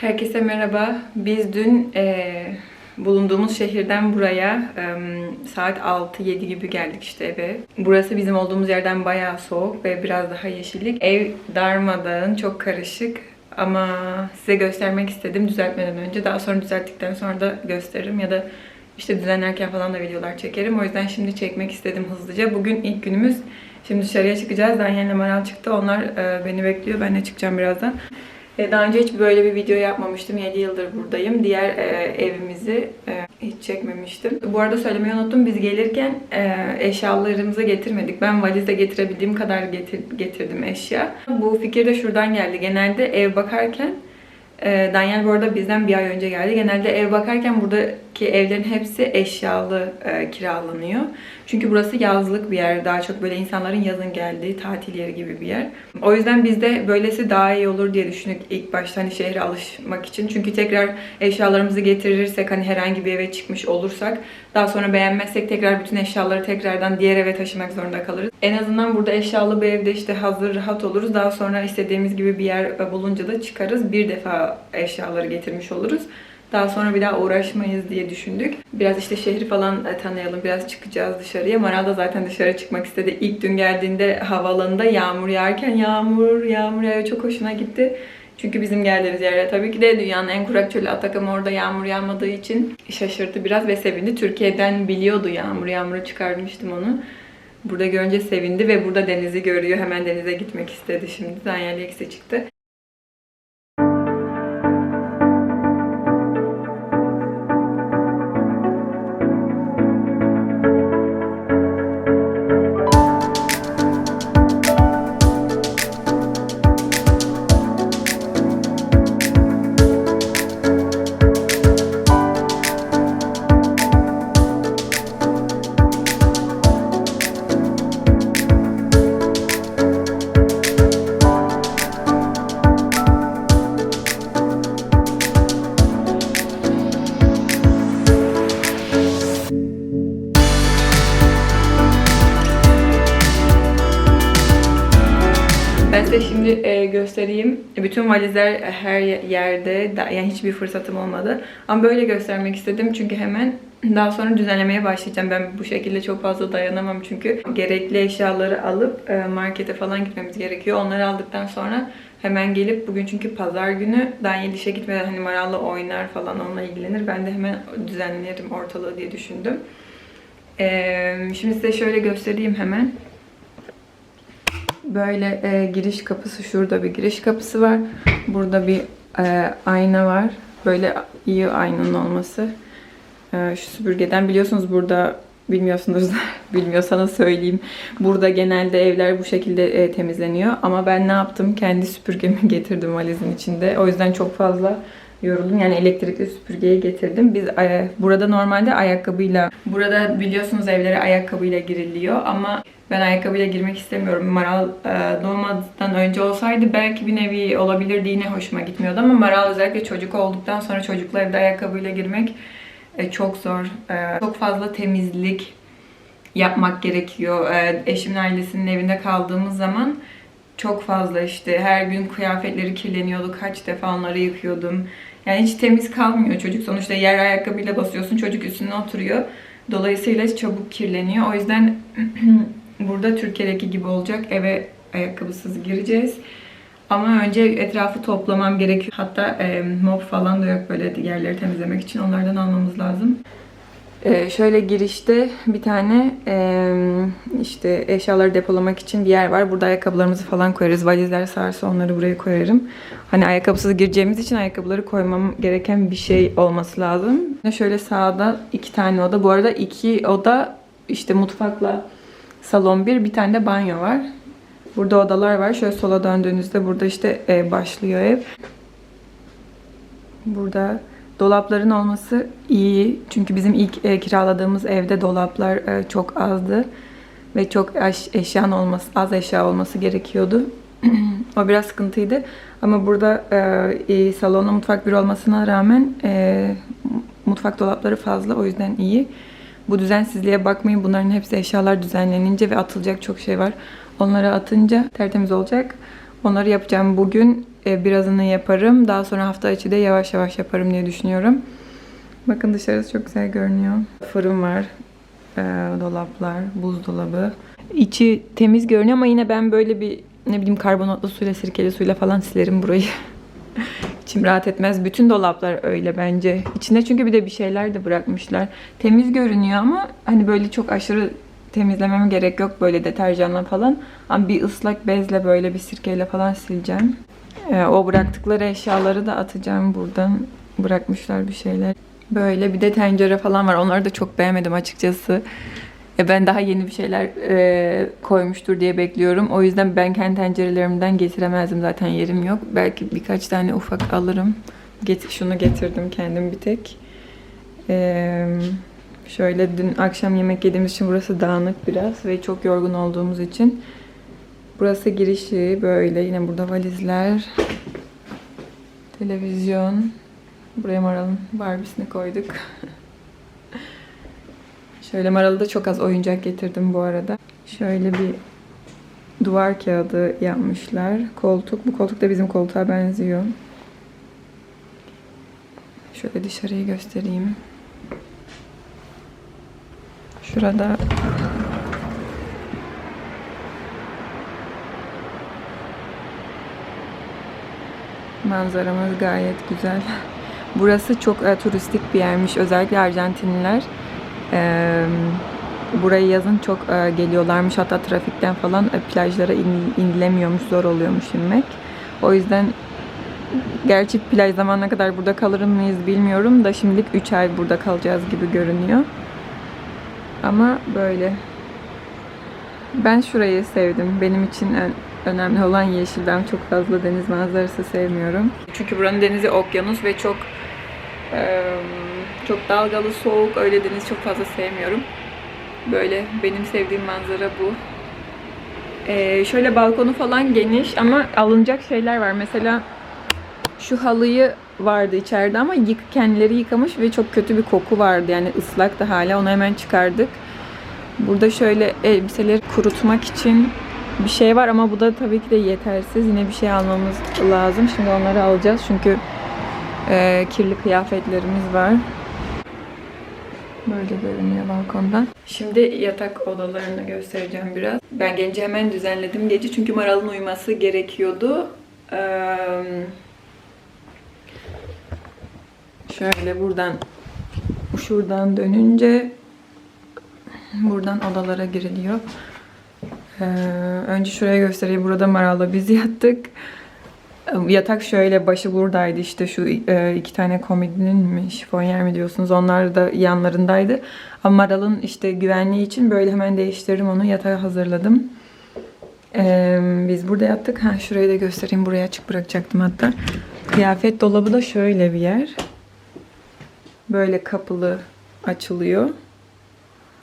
Herkese merhaba. Biz dün eee, bulunduğumuz şehirden buraya em, saat 6-7 gibi geldik işte eve. Burası bizim olduğumuz yerden bayağı soğuk ve biraz daha yeşillik. Ev darmadağın, çok karışık. Ama size göstermek istedim düzeltmeden önce. Daha sonra düzelttikten sonra da gösteririm ya da işte düzenlerken falan da videolar çekerim. O yüzden şimdi çekmek istedim hızlıca. Bugün ilk günümüz. Şimdi dışarıya çıkacağız. Daniel ile Maral çıktı. Onlar e, beni bekliyor. Ben de çıkacağım birazdan. E, Daha önce hiç böyle bir video yapmamıştım. 7 yıldır buradayım. Diğer e, evimizi e, hiç çekmemiştim. Bu arada söylemeyi unuttum. Biz gelirken eşyalarımızı getirmedik. Ben valizde getirebildiğim kadar getir, getirdim eşya. Bu fikir de şuradan geldi. Genelde ev bakarken Daniel bu arada bizden bir ay önce geldi. Genelde ev bakarken buradaki evlerin hepsi eşyalı e, kiralanıyor. Çünkü burası yazlık bir yer. Daha çok böyle insanların yazın geldiği tatil yeri gibi bir yer. O yüzden bizde böylesi daha iyi olur diye düşündük ilk başta hani şehre alışmak için. Çünkü tekrar eşyalarımızı getirirsek hani herhangi bir eve çıkmış olursak daha sonra beğenmezsek tekrar bütün eşyaları tekrardan diğer eve taşımak zorunda kalırız. En azından burada eşyalı bir evde işte hazır rahat oluruz. Daha sonra istediğimiz gibi bir yer bulunca da çıkarız. Bir defa eşyaları getirmiş oluruz. Daha sonra bir daha uğraşmayız diye düşündük. Biraz işte şehri falan e, tanıyalım, biraz çıkacağız dışarıya. Maral da zaten dışarı çıkmak istedi. İlk dün geldiğinde havaalanında yağmur yağarken yağmur, yağmur yağıyor. Çok hoşuna gitti. Çünkü bizim geldiğimiz yerde tabii ki de dünyanın en kurak çölü Atakama orada yağmur yağmadığı için şaşırdı biraz ve sevindi. Türkiye'den biliyordu yağmur, yağmura çıkarmıştım onu. Burada görünce sevindi ve burada denizi görüyor. Hemen denize gitmek istedi şimdi. Eksi çıktı. Göstereyim. Bütün valizler her yerde. Yani hiçbir fırsatım olmadı. Ama böyle göstermek istedim çünkü hemen daha sonra düzenlemeye başlayacağım. Ben bu şekilde çok fazla dayanamam çünkü gerekli eşyaları alıp e, markete falan gitmemiz gerekiyor. Onları aldıktan sonra hemen gelip bugün çünkü pazar günü Daniel işe gitmeden hani Maral'la oynar falan onunla ilgilenir. Ben de hemen düzenlerim ortalığı diye düşündüm. E, şimdi size şöyle göstereyim hemen. Böyle e, giriş kapısı şurada bir giriş kapısı var. Burada bir e, ayna var. Böyle iyi aynanın olması. E, şu süpürgeden biliyorsunuz burada bilmiyorsunuz bilmiyorsanız söyleyeyim. Burada genelde evler bu şekilde e, temizleniyor. Ama ben ne yaptım? Kendi süpürgemi getirdim valizin içinde. O yüzden çok fazla yoruldum. Yani elektrikli süpürgeyi getirdim. Biz e, burada normalde ayakkabıyla, burada biliyorsunuz evlere ayakkabıyla giriliyor ama ben ayakkabıyla girmek istemiyorum. Maral e, doğmadan önce olsaydı belki bir nevi olabilirdi yine hoşuma gitmiyordu ama Maral özellikle çocuk olduktan sonra çocukla evde ayakkabıyla girmek e, çok zor. E, çok fazla temizlik yapmak gerekiyor. E, eşimin ailesinin evinde kaldığımız zaman çok fazla işte her gün kıyafetleri kirleniyordu. Kaç defa onları yıkıyordum. Yani hiç temiz kalmıyor çocuk. Sonuçta yer ayakkabıyla basıyorsun çocuk üstüne oturuyor. Dolayısıyla çabuk kirleniyor. O yüzden burada Türkiye'deki gibi olacak. Eve ayakkabısız gireceğiz. Ama önce etrafı toplamam gerekiyor. Hatta e, mop falan da yok böyle yerleri temizlemek için. Onlardan almamız lazım. Ee, şöyle girişte bir tane işte eşyaları depolamak için bir yer var. Burada ayakkabılarımızı falan koyarız. Valizler sığarsa onları buraya koyarım. Hani ayakkabısız gireceğimiz için ayakkabıları koymam gereken bir şey olması lazım. Şöyle sağda iki tane oda. Bu arada iki oda işte mutfakla salon bir, bir tane de banyo var. Burada odalar var. Şöyle sola döndüğünüzde burada işte e, başlıyor ev. Burada dolapların olması iyi. Çünkü bizim ilk e, kiraladığımız evde dolaplar e, çok azdı. Ve çok eş- eşyan olması, az eşya olması gerekiyordu. o biraz sıkıntıydı. Ama burada e, salonla mutfak bir olmasına rağmen e, mutfak dolapları fazla. O yüzden iyi. Bu düzensizliğe bakmayın. Bunların hepsi eşyalar düzenlenince ve atılacak çok şey var. Onları atınca tertemiz olacak. Onları yapacağım bugün. e, birazını yaparım. Daha sonra hafta içi de yavaş yavaş yaparım diye düşünüyorum. Bakın dışarısı çok güzel görünüyor. Fırın var, e, dolaplar, buzdolabı. İçi temiz görünüyor ama yine ben böyle bir ne bileyim karbonatlı suyla, sirkeli suyla falan silerim burayı. İçim rahat etmez. Bütün dolaplar öyle bence. İçinde çünkü bir de bir şeyler de bırakmışlar. Temiz görünüyor ama hani böyle çok aşırı temizlememe gerek yok böyle deterjanla falan. Ama bir ıslak bezle böyle bir sirkeyle falan sileceğim. Ee, o bıraktıkları eşyaları da atacağım buradan. Bırakmışlar bir şeyler. Böyle bir de tencere falan var. Onları da çok beğenmedim açıkçası. E, Ben daha yeni bir şeyler e, koymuştur diye bekliyorum. O yüzden ben kendi tencerelerimden getiremezdim. Zaten yerim yok. Belki birkaç tane ufak alırım. Get şunu getirdim kendim bir tek. E, şöyle dün akşam yemek yediğimiz için burası dağınık biraz ve çok yorgun olduğumuz için. Burası girişi böyle. Yine burada valizler. Televizyon. Buraya Maral'ın Barbie'sini koyduk. Şöyle Maralı'da çok az oyuncak getirdim bu arada. Şöyle bir duvar kağıdı yapmışlar. Koltuk. Bu koltuk da bizim koltuğa benziyor. Şöyle dışarıyı göstereyim. Şurada manzaramız gayet güzel. Burası çok e, turistik bir yermiş. Özellikle Arjantinliler. Ee, buraya yazın çok e, geliyorlarmış. Hatta trafikten falan e, plajlara in, inilemiyormuş. Zor oluyormuş inmek. O yüzden gerçi plaj zamanına kadar burada kalır mıyız bilmiyorum da şimdilik 3 ay burada kalacağız gibi görünüyor. Ama böyle. Ben şurayı sevdim. Benim için en önemli olan yeşil. Ben çok fazla deniz manzarası sevmiyorum. Çünkü buranın denizi okyanus ve çok çok dalgalı, soğuk. Öyle deniz çok fazla sevmiyorum. Böyle benim sevdiğim manzara bu. Eee, şöyle balkonu falan geniş ama alınacak şeyler var. Mesela şu halıyı vardı içeride ama yık, kendileri yıkamış ve çok kötü bir koku vardı. Yani ıslak da hala. Onu hemen çıkardık. Burada şöyle elbiseleri kurutmak için bir şey var ama bu da tabii ki de yetersiz. Yine bir şey almamız lazım. Şimdi onları alacağız çünkü e, kirli kıyafetlerimiz var. Böyle görünüyor balkondan. Şimdi yatak odalarını göstereceğim biraz. Ben gece hemen düzenledim gece çünkü Maral'ın uyuması gerekiyordu. Eee Şöyle buradan şuradan dönünce buradan odalara giriliyor. Ee, önce şuraya göstereyim. Burada Maral'la biz yattık. Yatak şöyle başı buradaydı işte şu e, iki tane komedinin mi şifonyer mi diyorsunuz onlar da yanlarındaydı. Ama Maral'ın işte güvenliği için böyle hemen değiştirdim onu yatağa hazırladım. Ee, biz burada yattık. Ha şurayı da göstereyim. Buraya açık bırakacaktım hatta. Kıyafet dolabı da şöyle bir yer. Böyle kapılı açılıyor.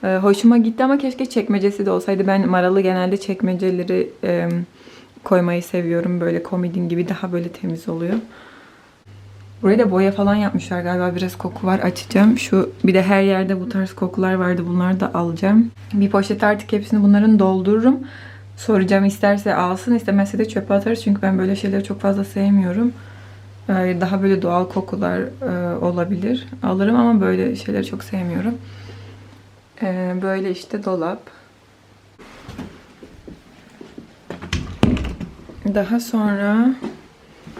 Ee, hoşuma gitti ama keşke çekmecesi de olsaydı. Ben maralı genelde çekmeceleri e, koymayı seviyorum. Böyle komodin gibi daha böyle temiz oluyor. Buraya da boya falan yapmışlar galiba. Biraz koku var. Açacağım. Şu bir de her yerde bu tarz kokular vardı. Bunları da alacağım. Bir poşet artık hepsini bunların doldururum. Soracağım isterse alsın istemezse de çöpe atarız. Çünkü ben böyle şeyleri çok fazla sevmiyorum. Ee, Daha böyle doğal kokular e, olabilir. Alırım ama böyle şeyleri çok sevmiyorum. Ee, Böyle işte dolap. Daha sonra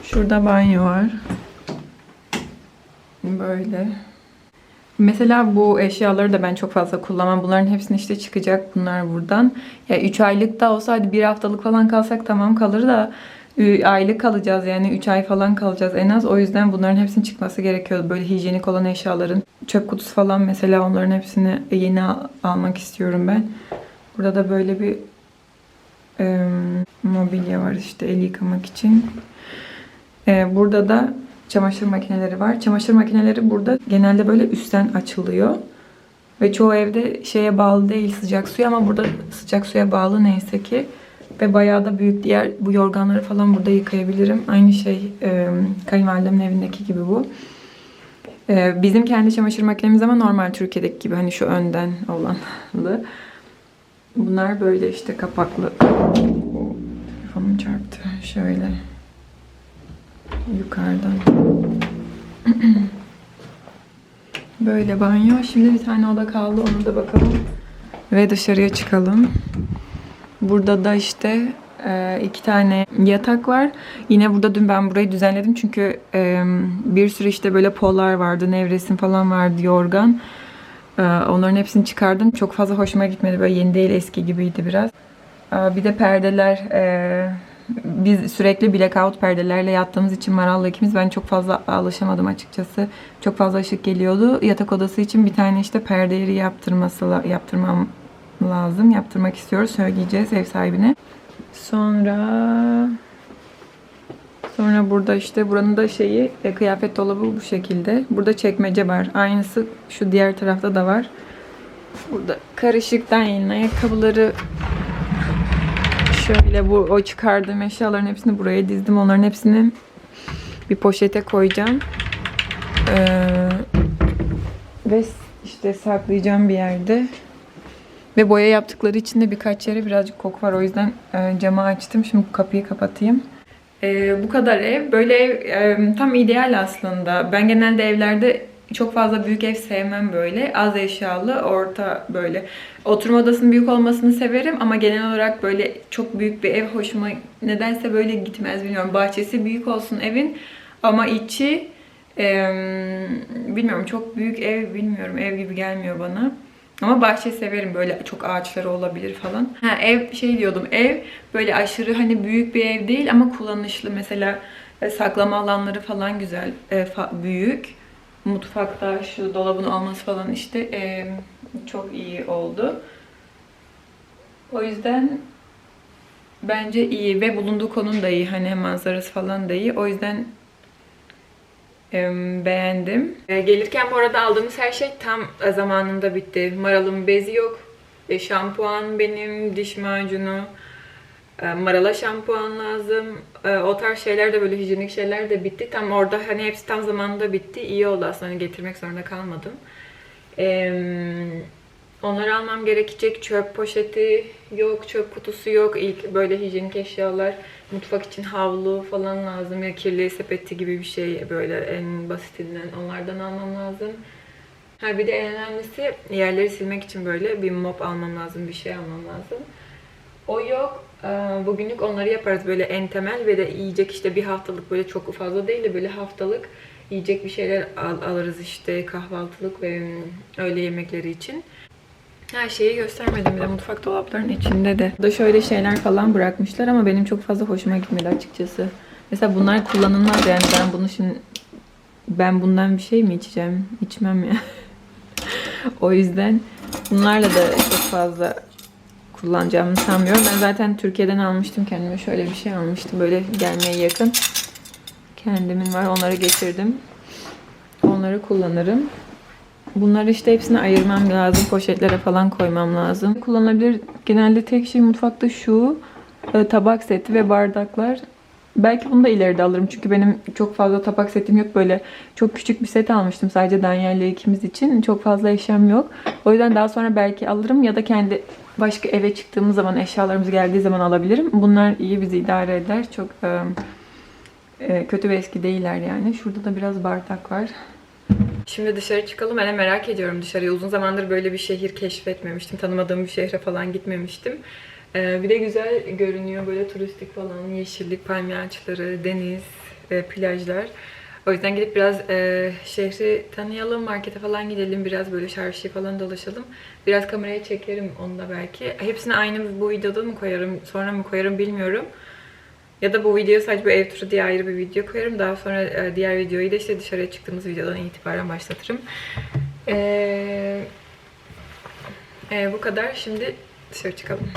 şurada banyo var. Böyle. Mesela bu eşyaları da ben çok fazla kullanmam. Bunların hepsini işte çıkacak bunlar buradan. Ya 3 aylık da olsaydı bir haftalık falan kalsak tamam kalır da aylık kalacağız yani 3 ay falan kalacağız en az. O yüzden bunların hepsinin çıkması gerekiyor. Böyle hijyenik olan eşyaların. Çöp kutusu falan mesela onların hepsini yeni al- almak istiyorum ben. Burada da böyle bir e, mobilya var işte el yıkamak için. E, burada da çamaşır makineleri var. Çamaşır makineleri burada genelde böyle üstten açılıyor. Ve çoğu evde şeye bağlı değil sıcak suya ama burada sıcak suya bağlı neyse ki. Ve bayağı da büyük diğer bu yorganları falan burada yıkayabilirim. Aynı şey e, kayınvalidemin evindeki gibi bu. E, bizim kendi çamaşır makinemiz ama normal Türkiye'deki gibi hani şu önden olanlı. Bunlar böyle işte kapaklı. Telefonum çarptı. Şöyle. yukarıdan. Böyle banyo. Şimdi bir tane oda kaldı. Onu da bakalım. Ve dışarıya çıkalım. Burada da işte e, iki tane yatak var. Yine burada dün ben burayı düzenledim çünkü e, bir sürü işte böyle polar vardı, nevresim falan vardı, yorgan. E, onların hepsini çıkardım. Çok fazla hoşuma gitmedi. Böyle yeni değil eski gibiydi biraz. Bir de perdeler. biz sürekli blackout perdelerle yattığımız için Maral'la ikimiz ben çok fazla alışamadım açıkçası. Çok fazla ışık geliyordu. Yatak odası için bir tane işte perde yeri yaptırması yaptırmam lazım. Yaptırmak istiyoruz. Söyleyeceğiz ev sahibine. Sonra sonra burada işte buranın da şeyi e, kıyafet dolabı bu şekilde. Burada çekmece var. Aynısı şu diğer tarafta da var. Burada karışıktan yayın ayakkabıları şöyle bu o çıkardığım eşyaların hepsini buraya dizdim. Onların hepsini bir poşete koyacağım. Ee, ve işte saklayacağım bir yerde. Ve boya yaptıkları için de birkaç yere birazcık koku var. O yüzden e, camı açtım. Şimdi kapıyı kapatayım. E, bu kadar ev. Böyle e, tam ideal aslında. Ben genelde evlerde çok fazla büyük ev sevmem böyle. Az eşyalı, orta böyle. Oturma odasının büyük olmasını severim ama genel olarak böyle çok büyük bir ev hoşuma nedense böyle gitmez bilmiyorum. Bahçesi büyük olsun evin ama içi e, bilmiyorum çok büyük ev bilmiyorum ev gibi gelmiyor bana. Ama bahçe severim böyle çok ağaçları olabilir falan. Ha ev şey diyordum ev böyle aşırı hani büyük bir ev değil ama kullanışlı mesela e, saklama alanları falan güzel e, fa- büyük. Mutfakta şu dolabın olması falan işte e, çok iyi oldu. O yüzden bence iyi ve bulunduğu konum da iyi hani manzarası falan da iyi. O yüzden beğendim. E, gelirken bu arada aldığımız her şey tam e, zamanında bitti. Maral'ın bezi yok. E, şampuan benim, diş macunu. E, Maral'a şampuan lazım. O tarz şeyler de böyle hijyenik şeyler de bitti. Tam orada hani hepsi tam zamanında bitti. İyi oldu aslında hani getirmek zorunda kalmadım. Onları almam gerekecek. Çöp poşeti yok, çöp kutusu yok. İlk böyle hijyenik eşyalar. Mutfak için havlu falan lazım ya kirli sepeti gibi bir şey böyle en basitinden onlardan almam lazım. Ha bir de en önemlisi yerleri silmek için böyle bir mop almam lazım, bir şey almam lazım. O yok. Ee, Bugünlük onları yaparız böyle en temel ve de yiyecek işte bir haftalık böyle çok fazla değil de böyle haftalık yiyecek bir şeyler al- alırız işte kahvaltılık ve mm, öğle yemekleri için. Her şeyi göstermedim bir de mutfak dolaplarının içinde de. Burada şöyle şeyler falan bırakmışlar ama benim çok fazla hoşuma gitmedi açıkçası. Mesela bunlar kullanılmaz yani ben bunu şimdi ben bundan bir şey mi içeceğim? İçmem ya. o yüzden bunlarla da çok fazla kullanacağımı sanmıyorum. Ben zaten Türkiye'den almıştım kendime şöyle bir şey almıştım böyle gelmeye yakın. Kendimin var onları getirdim. Onları kullanırım. Bunları işte hepsini ayırmam lazım. Poşetlere falan koymam lazım. Kullanılabilir genelde tek şey mutfakta şu. e, Tabak seti ve bardaklar. Belki bunu da ileride alırım. Çünkü benim çok fazla tabak setim yok. Böyle çok küçük bir set almıştım sadece Daniel ile ikimiz için. Çok fazla eşyam yok. O yüzden daha sonra belki alırım ya da kendi başka eve çıktığımız zaman eşyalarımız geldiği zaman alabilirim. Bunlar iyi bizi idare eder. Çok e, e, kötü ve eski değiller yani. Şurada da biraz bardak var. Şimdi dışarı çıkalım. Ben de merak ediyorum dışarıya. Uzun zamandır böyle bir şehir keşfetmemiştim. Tanımadığım bir şehre falan gitmemiştim. Ee, bir de güzel görünüyor. Böyle turistik falan, yeşillik, palmiye ağaçları, deniz, e, plajlar. O yüzden gidip biraz e, şehri tanıyalım, markete falan gidelim. Biraz böyle çarşıya falan dolaşalım. Biraz kameraya çekerim onu da belki. Hepsini aynı bu videoda mı koyarım, sonra mı koyarım bilmiyorum. Ya da bu videoya sadece bir ev turu diye ayrı bir video koyarım. Daha sonra e, diğer videoyu da işte dışarıya çıktığımız videodan itibaren başlatırım. Ee, e, bu kadar. Şimdi dışarı çıkalım.